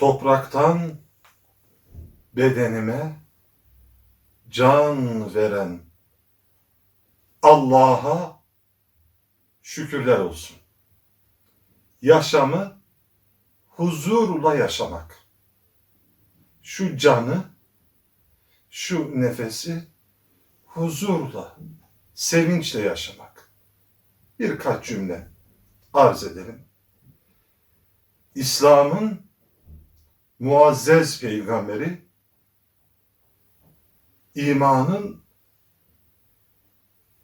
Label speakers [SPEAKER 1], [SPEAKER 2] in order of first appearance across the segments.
[SPEAKER 1] topraktan bedenime can veren Allah'a şükürler olsun. Yaşamı huzurla yaşamak. Şu canı, şu nefesi huzurla, sevinçle yaşamak. Birkaç cümle arz edelim. İslam'ın muazzez peygamberi, imanın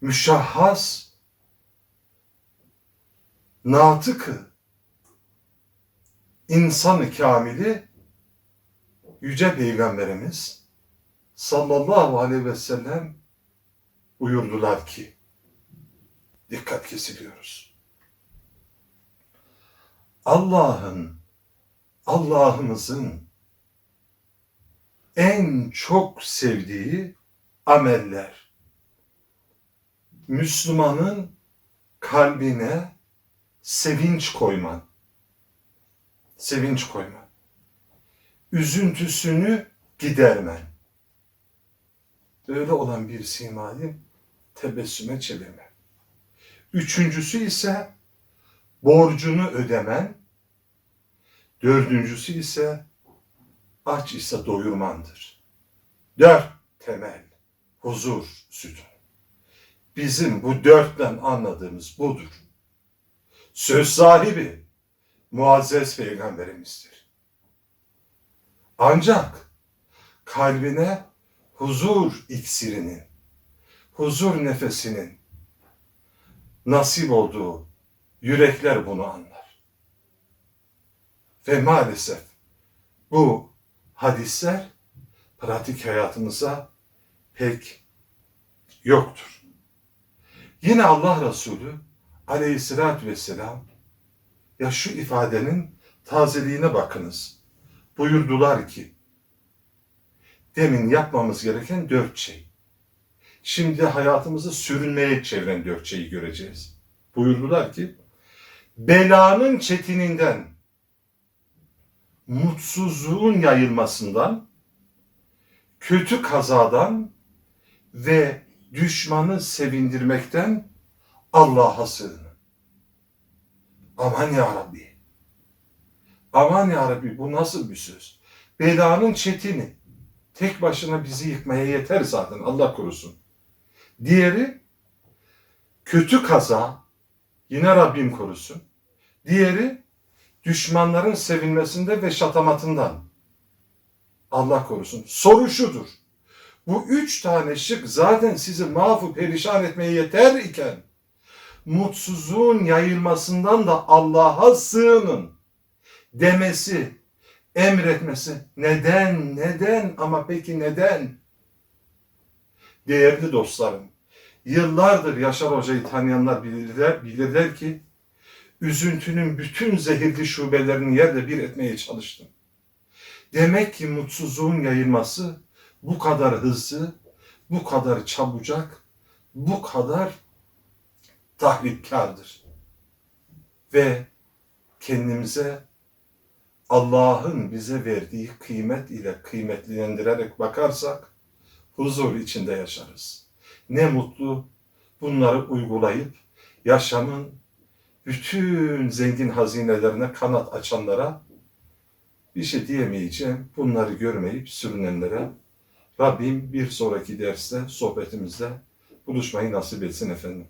[SPEAKER 1] müşahhas, natıkı, insanı kamili, yüce peygamberimiz sallallahu aleyhi ve sellem buyurdular ki, dikkat kesiliyoruz. Allah'ın, Allah'ımızın en çok sevdiği ameller. Müslümanın kalbine sevinç koyman. Sevinç koyman. Üzüntüsünü gidermen. Öyle olan bir simayı tebessüme çevirme. Üçüncüsü ise borcunu ödemen. Dördüncüsü ise aç ise doyurmandır. Dört temel huzur sütun. Bizim bu dörtten anladığımız budur. Söz sahibi muazzez peygamberimizdir. Ancak kalbine huzur iksirinin, huzur nefesinin nasip olduğu yürekler bunu anlar. Ve maalesef bu hadisler pratik hayatımıza pek yoktur. Yine Allah Resulü aleyhissalatü vesselam ya şu ifadenin tazeliğine bakınız. Buyurdular ki demin yapmamız gereken dört şey. Şimdi hayatımızı sürünmeye çeviren dört şeyi göreceğiz. Buyurdular ki belanın çetininden mutsuzluğun yayılmasından, kötü kazadan ve düşmanı sevindirmekten Allah'a sığının. Aman ya Rabbi. Aman ya Rabbi bu nasıl bir söz? Belanın çetini tek başına bizi yıkmaya yeter zaten Allah korusun. Diğeri kötü kaza yine Rabbim korusun. Diğeri düşmanların sevilmesinde ve şatamatından. Allah korusun. Soru şudur. Bu üç tane şık zaten sizi mahvu perişan etmeye yeter iken mutsuzluğun yayılmasından da Allah'a sığının demesi, emretmesi. Neden, neden ama peki neden? Değerli dostlarım, yıllardır Yaşar Hoca'yı tanıyanlar bilirler, bilirler ki üzüntünün bütün zehirli şubelerini yerle bir etmeye çalıştım. Demek ki mutsuzluğun yayılması bu kadar hızlı, bu kadar çabucak, bu kadar tahripkardır. Ve kendimize Allah'ın bize verdiği kıymet ile kıymetlendirerek bakarsak huzur içinde yaşarız. Ne mutlu bunları uygulayıp yaşamın bütün zengin hazinelerine kanat açanlara bir şey diyemeyeceğim. Bunları görmeyip sürünenlere Rabbim bir sonraki derste, sohbetimizde buluşmayı nasip etsin efendim.